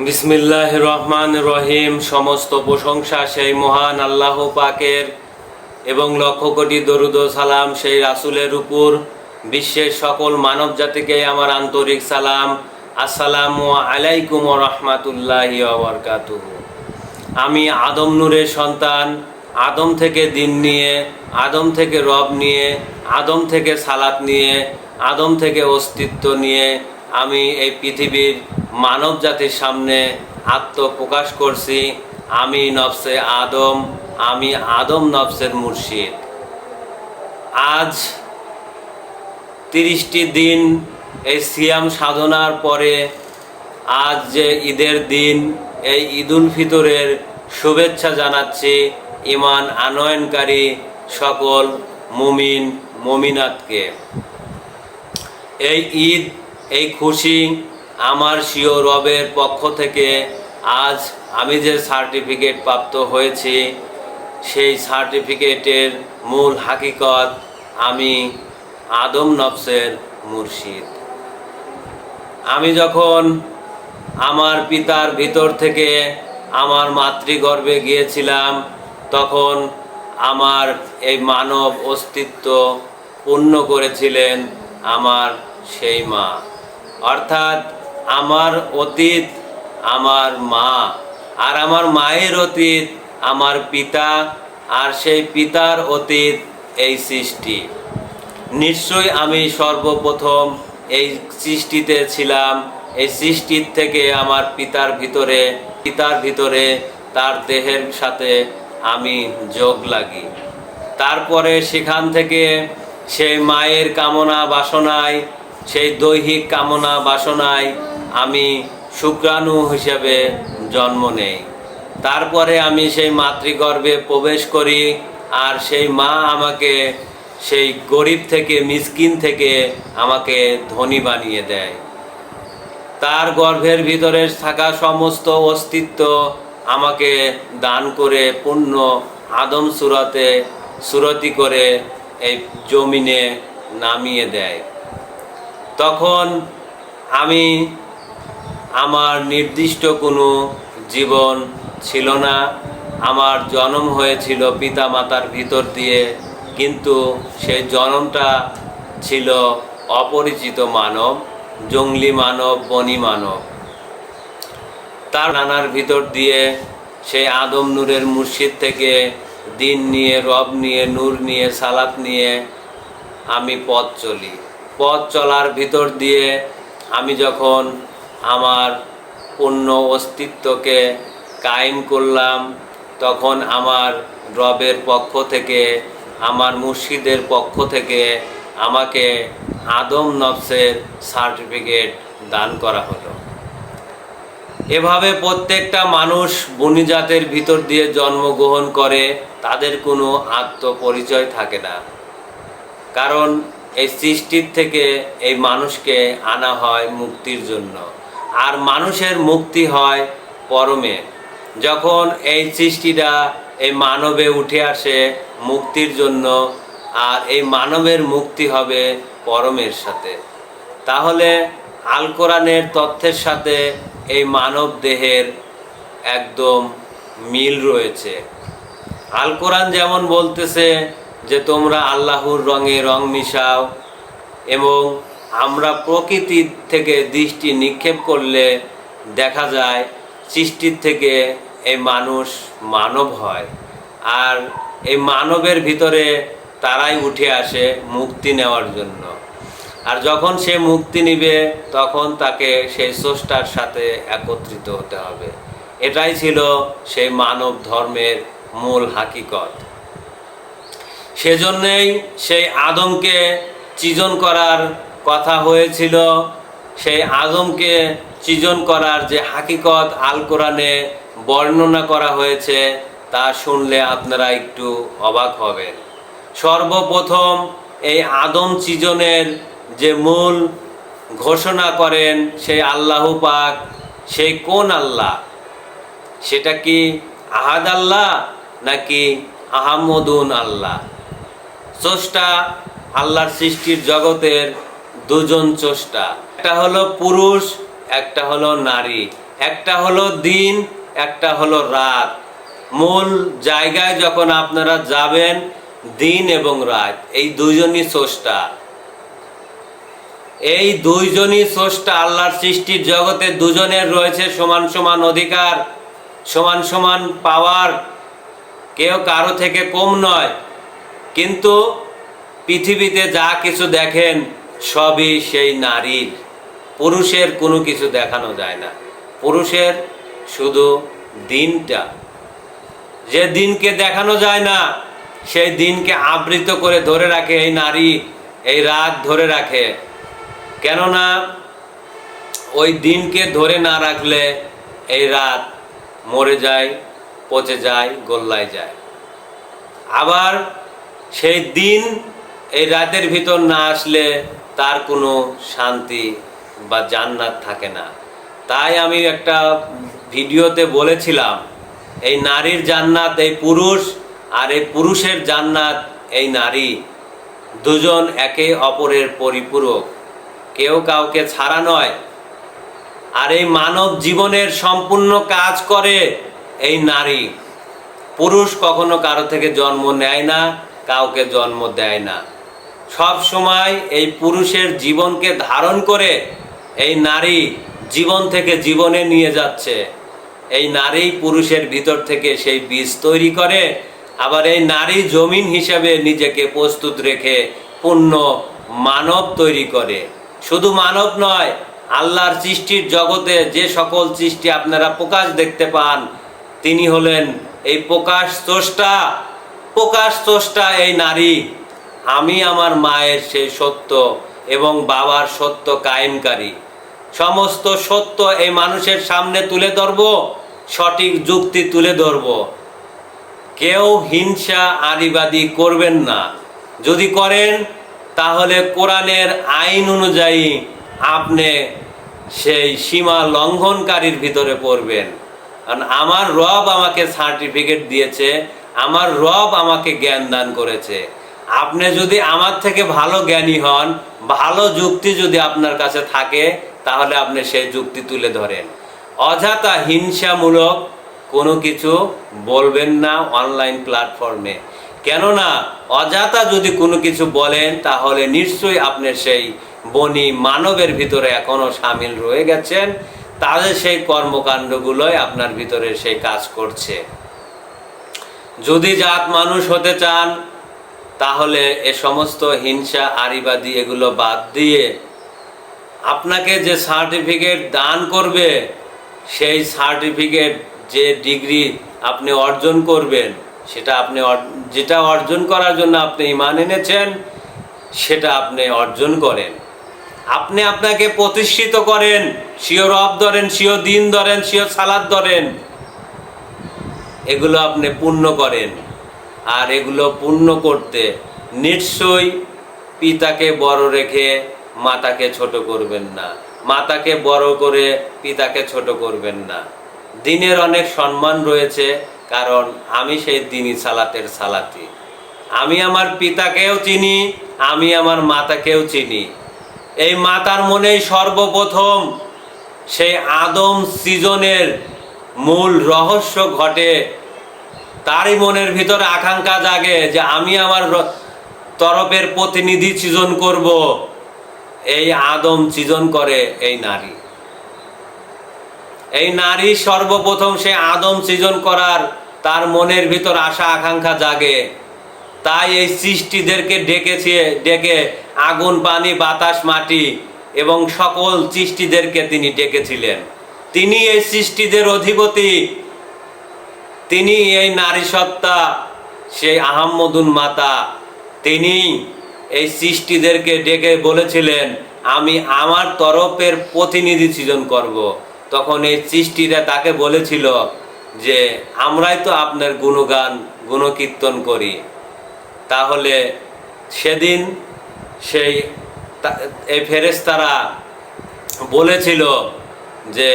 বিসমিল্লাহ রহমান রহিম সমস্ত প্রশংসা সেই মহান আল্লাহ পাকের এবং লক্ষ কোটি দরুদ সালাম সেই রাসুলের উপর। বিশ্বের সকল মানব জাতিকে আমার আন্তরিক সালাম। আসসালামু আলাইকুম রহমাতুল্লাহি ওবরকাতুহু আমি আদম নূরের সন্তান, আদম থেকে দিন নিয়ে, আদম থেকে রব নিয়ে, আদম থেকে সালাত নিয়ে, আদম থেকে অস্তিত্ব নিয়ে আমি এই পৃথিবীর মানব জাতির সামনে আত্মপ্রকাশ করছি। আমি নফসে আদম, আমি আদম নফসের মুর্শিদ। আজ তিরিশটি দিন এই সিয়াম সাধনার পরে আজ যে ঈদের দিন, এই ঈদুল ফিতরের শুভেচ্ছা জানাচ্ছি ইমান আনয়নকারী সকল মুমিন, মমিনাতকে। এই ঈদ এই খুশি আমার সিও রবের পক্ষ থেকে আজ আমি যে সার্টিফিকেট প্রাপ্ত হয়েছি, সেই সার্টিফিকেটের মূল হাকিকত আমি আদম নফসের মুর্শিদ। আমি যখন আমার পিতার ভিতর থেকে আমার মাতৃগর্ভে গিয়েছিলাম, তখন আমার এই মানব অস্তিত্ব পূর্ণ করেছিলেন আমার সেই মা। অর্থাৎ আমার অতীত, আমার মা, আর আমার মায়ের অতীত, আমার পিতা, আর সেই পিতার অতীত এই সৃষ্টি। নিশ্চয়ই আমি সর্বপ্রথম এই সৃষ্টিতে ছিলাম। এই সৃষ্টির থেকে আমার পিতার ভিতরে পিতার ভিতরে তার দেহের সাথে আমি যোগ লাগি। তারপরে সেখান থেকে সেই মায়ের কামনা বাসনায় সেই দৈহিক কামনা বাসনায় আমি শুক্রাণু হিসেবে জন্ম নেই। তারপরে আমি সেই মাতৃগর্ভে প্রবেশ করি আর সেই মা আমাকে সেই গরিব থেকে, মিসকিন থেকে আমাকে ধনী বানিয়ে দেয়। তার গর্ভের ভিতরে থাকা সমস্ত অস্তিত্ব আমাকে দান করে পূর্ণ আদম সুরতে সুরতি করে এই জমিনে নামিয়ে দেয়। তখন আমি আমার নির্দিষ্ট কোনো জীবন ছিল না। আমার জন্ম হয়েছিল পিতা মাতার ভিতর দিয়ে, কিন্তু সেই জন্মটা ছিল অপরিচিত মানব, জঙ্গলি মানব, বনি মানব। তার নানার ভিতর দিয়ে সেই আদম নূরের মুর্শিদ থেকে দিন নিয়ে, রব নিয়ে, নূর নিয়ে, সালাত নিয়ে আমি পথ চলি। পথ চলার ভিতর দিয়ে আমি যখন আমার পূর্ণ অস্তিত্বকে কায়েম করলাম, তখন আমার রবের পক্ষ থেকে, আমার মুর্শিদের পক্ষ থেকে আমাকে আদম নফসের সার্টিফিকেট দান করা হলো। এভাবে প্রত্যেকটা মানুষ বনিজাতের ভিতর দিয়ে জন্মগ্রহণ করে, তাদের কোনো আত্মপরিচয় থাকে না। কারণ এই সৃষ্টির থেকে এই মানুষকে আনা হয় মুক্তির জন্য। আর মানুষের মুক্তি হয় পরমে। যখন এই সৃষ্টিটা এই মানবে উঠে আসে মুক্তির জন্য, আর এই মানবের মুক্তি হবে পরমের সাথে। তাহলে আল কোরআনের তথ্যের সাথে এই মানব দেহের একদম মিল রয়েছে। আল কোরআন যেমন বলতেছে যে তোমরা আল্লাহর রঙে রং মিশাও এবং আমরা প্রকৃতির থেকে দৃষ্টি নিক্ষেপ করলে দেখা যায় সৃষ্টির থেকে এই মানুষ মানব হয়। আর এই মানবের ভিতরে তারাই উঠে আসে মুক্তি নেওয়ার জন্য। আর যখন সে মুক্তি নিবে, তখন তাকে সেই স্রষ্টার সাথে একত্রিত হতে হবে। এটাই ছিল সেই মানব ধর্মের মূল হাকিকত। সেজন্যেই সেই আদমকে সৃজন করার কথা হয়েছিল। সেই আদমকে সৃজন করার যে হাকিকত আল কোরআনে বর্ণনা করা হয়েছে, তা শুনলে আপনারা একটু অবাক হবেন। সর্বপ্রথম এই আদম সৃজনের যে মূল ঘোষণা করেন সেই আল্লাহ পাক, সেই কোন আল্লাহ? সেটা কি আহাদ আল্লাহ নাকি আহমদুন আল্লাহ? স্রষ্টা আল্লাহর সৃষ্টির জগতের দুজন স্রষ্টা একটা হলো পুরুষ, একটা হলো নারী। একটা হলো দিন, একটা হলো রাত। মূল জায়গায় যখন আপনারা যাবেন, দিন এবং রাত, এই দুইজনই স্রষ্টা এই দুইজনই স্রষ্টা আল্লাহর সৃষ্টির জগতে দুজনের রয়েছে সমান সমান অধিকার, সমান সমান পাওয়ার কেউ কারও থেকে কম নয়। কিন্তু পৃথিবীতে যা কিছু দেখেন, সবই সেই নারীর। পুরুষের কোনো কিছু দেখানো যায় না। পুরুষের শুধু দিনটা। যে দিনকে দেখানো যায় না, সেই দিনকে আবৃত করে ধরে রাখে এই নারী, এই রাত ধরে রাখে। কেননা, ওই দিনকে ধরে না রাখলে এই রাত মরে যায়, পচে যায়, গোল্লায় যায়। আবার সেই দিন এই রাতের ভিতর না আসলে তার কোনো শান্তি বা জান্নাত থাকে না। তাই আমি একটা ভিডিওতে বলেছিলাম, এই নারীর জান্নাত এই পুরুষ আর এই পুরুষের জান্নাত এই নারী। দুজন একে অপরের পরিপূরক, কেউ কাউকে ছাড়া নয়। আর এই মানব জীবনের সম্পূর্ণ কাজ করে এই নারী। পুরুষ কখনো কারও থেকে জন্ম নেয় না কাউকে জন্ম দেয় না। সব সময় এই পুরুষের জীবনকে ধারণ করে এই নারী জীবন থেকে জীবনে নিয়ে যাচ্ছে। এই নারী পুরুষের ভিতর থেকে সেই বীজ তৈরি করে, আবার এই নারী জমিন হিসাবে নিজেকে প্রস্তুত রেখে পূর্ণ মানব তৈরি করে। শুধু মানব নয়, আল্লাহর সৃষ্টির জগতে যে সকল সৃষ্টি আপনারা প্রকাশ দেখতে পান, তিনি হলেন এই প্রকাশ স্রষ্টা প্রকাশ স্রষ্টা এই নারী। আমি আমার মায়ের সেই সত্য এবং বাবার সত্য কায়েমকারী। সমস্ত সত্য এই মানুষের সামনে তুলে ধরব, সঠিক যুক্তি তুলে ধরব। কেউ হিংসা, আদিবাদী করবেন না। যদি করেন, তাহলে কোরআনের আইন অনুযায়ী আপনি সেই সীমা লঙ্ঘনকারীর ভিতরে পড়বেন। কারণ আমার রব আমাকে সার্টিফিকেট দিয়েছে আমার রব আমাকে জ্ঞান দান করেছে। আপনি যদি আমার থেকে ভালো জ্ঞানী হন, ভালো যুক্তি যদি আপনার কাছে থাকে, তাহলে আপনি সেই যুক্তি তুলে ধরেন। অযথা হিংসামূলক কোনো কিছু বলবেন না অনলাইন প্ল্যাটফর্মে। কেননা, অযথা যদি কোনো কিছু বলেন, তাহলে নিশ্চয়ই আপনি সেই বনি মানবের ভিতরে এখনও সামিল রয়ে গেছেন। তাদের সেই কর্মকাণ্ডগুলোই আপনার ভিতরে সেই কাজ করছে। যদি জাত মানুষ হতে চান, তাহলে এ সমস্ত হিংসা, আরিবাদী এগুলো বাদ দিয়ে আপনাকে যে সার্টিফিকেট দান করবে, সেই সার্টিফিকেট যে ডিগ্রি আপনি অর্জন করবেন, সেটা আপনি যেটা অর্জন করার জন্য আপনি ইমান এনেছেন, সেটা আপনি অর্জন করেন। আপনি আপনাকে প্রতিষ্ঠিত করেন, সিও রব ধরেন, সিও দিন ধরেন, সিও সালাদ ধরেন। এগুলো আপনি পূর্ণ করেন। আর এগুলো পূর্ণ করতে নিশ্চয়ই পিতাকে বড় রেখে মাতাকে ছোট করবেন না। মাতাকে বড় করে পিতাকে ছোট করবেন না। দিনের অনেক সম্মান রয়েছে, কারণ আমি সেই দিনই সালাতের সালাতি। আমি আমার পিতাকেও চিনি, আমি আমার মাতাকেও চিনি। এই মাতার মনেই সর্বপ্রথম সেই আদম সৃজনের মূল রহস্য ঘটে তারই মনের ভিতরে আকাঙ্ক্ষা জাগে যে আমি আমার তরফের প্রতিনিধি সৃজন করব। এই আদম সৃজন করে এই নারী। এই নারী সর্বপ্রথম সে আদম সৃজন করার তার মনের ভিতর আশা আকাঙ্ক্ষা জাগে। তাই এই সৃষ্টিদেরকে ডেকেছে, ডেকে আগুন, পানি, বাতাস, মাটি এবং সকল সৃষ্টিদেরকে তিনি ডেকেছিলেন। তিনি এই সৃষ্টিদের অধিপতি। তিনি এই নারী সত্তা, সেই আহম্মদুন মাতা, তিনি এই সৃষ্টিদেরকে ডেকে বলেছিলেন, আমি আমার তরফের প্রতিনিধি সৃজন করব। তখন এই সৃষ্টিরা তাকে বলেছিল যে, আমরাই তো আপনার গুণগান, গুণকীর্তন করি তাহলে সেদিন সেই এই ফেরেস্তারা বলেছিল যে,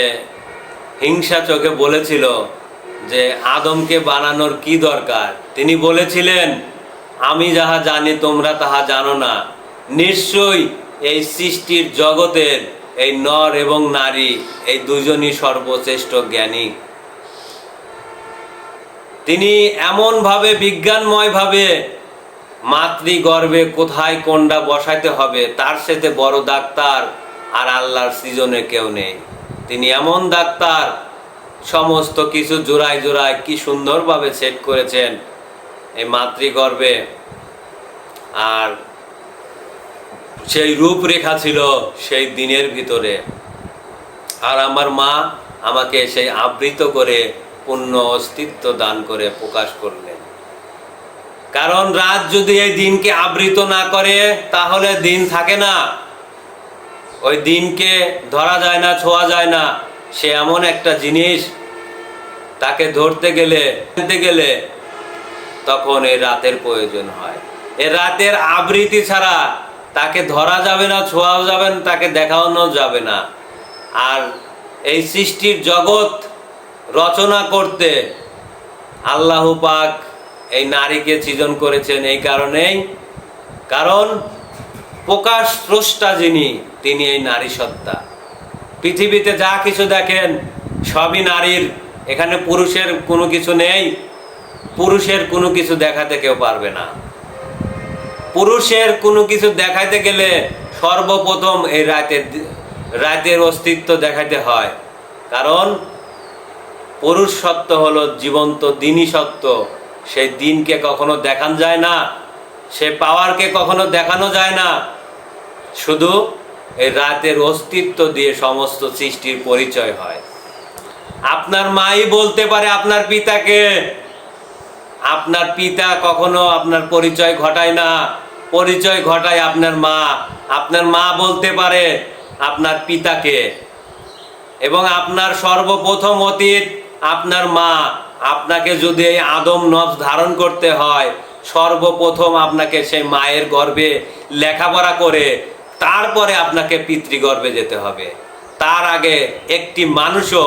হিংসা চোখে বলেছিল যে আদমকে বানানোর কি দরকার? তিনি বলেছিলেন, আমি যাহা জানি তোমরা তাহা জানো না। নিশ্চয়ই এই সৃষ্টির জগতের এই নর এবং নারী, এই দুজনই সর্বশ্রেষ্ঠ জ্ঞানী। তিনি এমনভাবে বিজ্ঞানময়ভাবে মাতৃগর্ভে কোথায় কোনটা বসাইতে হবে, তার সাথে বড় ডাক্তার আর আল্লাহর সৃজনে কেউ নেই। তিনি এমন ডাক্তার সমস্ত কিছু জোড়ায় জোড়ায় কি সুন্দরভাবে সেট করেছেন এই মাতৃগর্ভে। আর সেই রূপরেখা ছিল সেই দিনের ভিতরে। আর আমার মা আমাকে সেই আবৃত করে পূর্ণ অস্তিত্ব দান করে প্রকাশ করলেন। কারণ রাত যদি এই দিনকে আবৃত না করে, তাহলে দিন থাকে না। ওই দিনকে ধরা যায় না, ছোঁয়া যায় না। সে এমন একটা জিনিস তাকে ধরতে গেলে গেলে তখন এই রাতের প্রয়োজন হয়। এ রাতের আবৃত্তি ছাড়া তাকে ধরা যাবে না, ছোঁয়াও যাবে না, তাকে দেখানো যাবে না। আর এই সৃষ্টির জগৎ রচনা করতে আল্লাহ পাক এই নারীকে সৃজন করেছেন এই কারণেই। কারণ প্রকাশ স্রষ্টা যিনি, তিনি এই নারী সত্তা। পৃথিবীতে যা কিছু দেখেন, সবই নারীর। এখানে পুরুষের কোনো কিছু নেই। পুরুষের কোনো কিছু দেখাতে কেউ পারবে না। পুরুষের কোনো কিছু দেখাইতে গেলে সর্বপ্রথম এই রাতের রাতের অস্তিত্ব দেখাইতে হয়। কারণ পুরুষ সত্য হলো জীবন্ত দিনই সত্য। সেই দিনকে কখনো দেখান যায় না। সে পাওয়ারকে কখনো দেখানো যায় না। শুধু এই রাতের অস্তিত্ব দিয়ে সমস্ত সৃষ্টির পরিচয় হয়। আপনার মাই বলতে পারে আপনার পিতাকে, আপনার পিতা কখনো আপনার পরিচয় ঘটায় না। পরিচয় ঘটায় আপনার মা। আপনার মা বলতে পারে আপনার পিতাকে। এবং আপনার সর্বপ্রথম অতীত আপনার মা। আপনাকে যদি এই আদম নফ ধারণ করতে হয়, সর্বপ্রথম আপনাকে সেই মায়ের গর্ভে লেখাপড়া করে তারপরে আপনাকে পিতৃগর্ভে যেতে হবে। তার আগে একটি মানুষও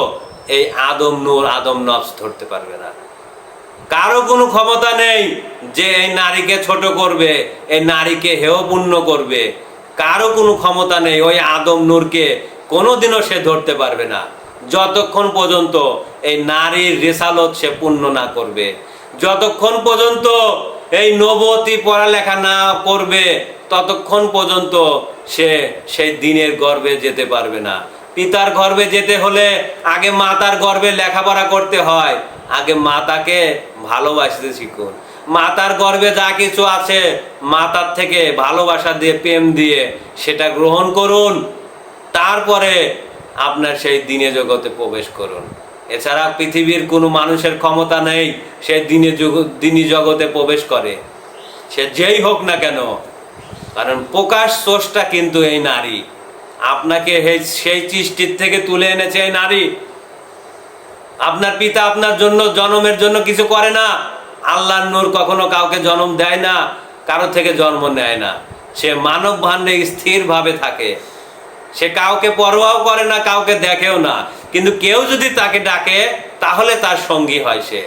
এই আদম নূর, আদম নফস ধরতে পারবে না। কারও কোনো ক্ষমতা নেই যে এই নারীকে ছোট করবে, এই নারীকে হেয়পূর্ণ করবে। কারও কোনো ক্ষমতা নেই ওই আদম নূরকে কোনোদিনও সে ধরতে পারবে না। যতক্ষণ পর্যন্ত এই নারীর রেসালত সে পূর্ণ না করবে, যতক্ষণ পর্যন্ত এই নবতী পড়ালেখা না করবে ততক্ষণ পর্যন্ত সে সেই দিনের গর্ভে যেতে পারবে না। পিতার গর্ভে যেতে হলে আগে মাতার গর্ভে লেখাপড়া করতে হয়। আগে মাতাকে ভালোবাসতে শিখুন। মাতার গর্ভে যা কিছু আছে মাতার থেকে ভালোবাসা দিয়ে, প্রেম দিয়ে সেটা গ্রহণ করুন। তারপরে আপনার সেই দিনে জগতে প্রবেশ করুন। এছাড়া পৃথিবীর কোনো মানুষের ক্ষমতা নেই, সে দিনে দিনী জগতে প্রবেশ করে। সে যেই হোক না কেন, কারণ প্রকাশ সোর্সটা কিন্তু এই নারী। আপনাকে সেই সৃষ্টির থেকে তুলে এনেছে এই নারী। আপনার পিতা আপনার জন্য, জন্মের জন্য কিছু করে না। আল্লাহর নূর কখনো কাউকে জন্ম দেয় না, কারও থেকে জন্ম নেয় না। সে মানব ভাণ্ডে স্থিরভাবে থাকে। সে কাউকে পরোয়াও করে না, কাউকে দেখেও না। কিন্তু কেউ যদি তাকে ডাকে, তাহলে তার সঙ্গী হয় সে।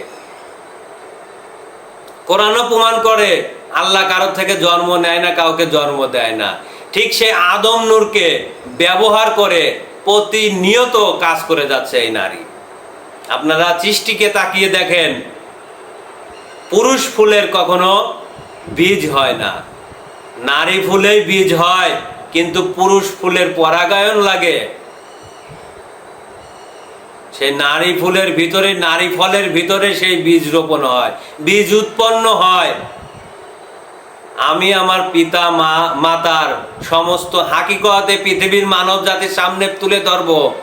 কোরআনও প্রমাণ করে, আল্লাহ কারোর থেকে জন্ম নেয় না, কাউকে জন্ম দেয় না। ঠিক সে আদম নূরকে ব্যবহার করে প্রতিনিয়ত কাজ করে যাচ্ছে এই নারী। আপনারা সৃষ্টিকে তাকিয়ে দেখেন, পুরুষ ফুলের কখনো বীজ হয় না। নারী ফুলেই বীজ হয়। কিন্তু পুরুষ ফুলের পরাগায়ন লাগে। সেই নারী ফুলের ভিতরে, নারী ফলের ভিতরে সেই বীজ রোপণ হয়। বীজ উৎপন্ন হয়। আমি আমার পিতা, মা, মাতার সমস্ত হাকিকতে পৃথিবীর মানব জাতির সামনে তুলে ধরব।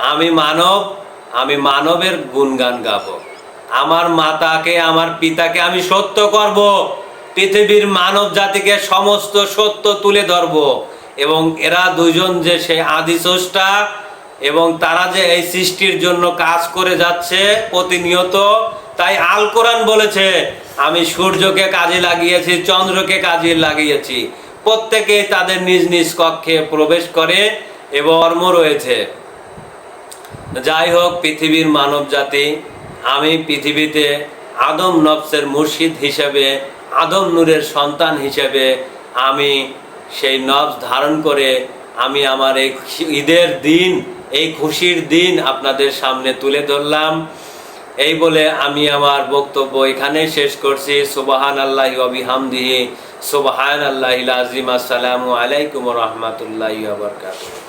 আমি মানব, আমি মানবের গুণগান গাব। আমার মাতাকে, আমার পিতাকে আমি সত্য করব। পৃথিবীর মানব জাতিকে সমস্ত সত্য তুলে ধরব এবং এরা দুজন যে সেই আদি স্রষ্টা এবং তারা যে এই সৃষ্টির জন্য কাজ করে যাচ্ছে প্রতিনিয়ত, তাই আল কোরআন বলেছে, আমি সূর্যকে কাজে লাগিয়েছি, চন্দ্রকে কাজে লাগিয়েছি। প্রত্যেকেই তাদের নিজ নিজ কক্ষে প্রবেশ করে এবং কর্ম রয়েছে। যাই হোক, পৃথিবীর মানব জাতি, আমি পৃথিবীতে আদম নফসের মুর্শিদ হিসেবে আদম নূরের সন্তান হিসেবে আমি সেই নফস ধারণ করে আমি আমার এই ঈদের দিন, এই খুশির দিন আপনাদের সামনে তুলে ধরলাম। এই বলে আমি আমার বক্তব্য এখানেই শেষ করছি। সুবাহান আল্লাহ অবিহামদিহি সুবাহান আল্লাহ আজিম আসসালামু আলাইকুম রহমতুল্লাহ বরকাতুহ।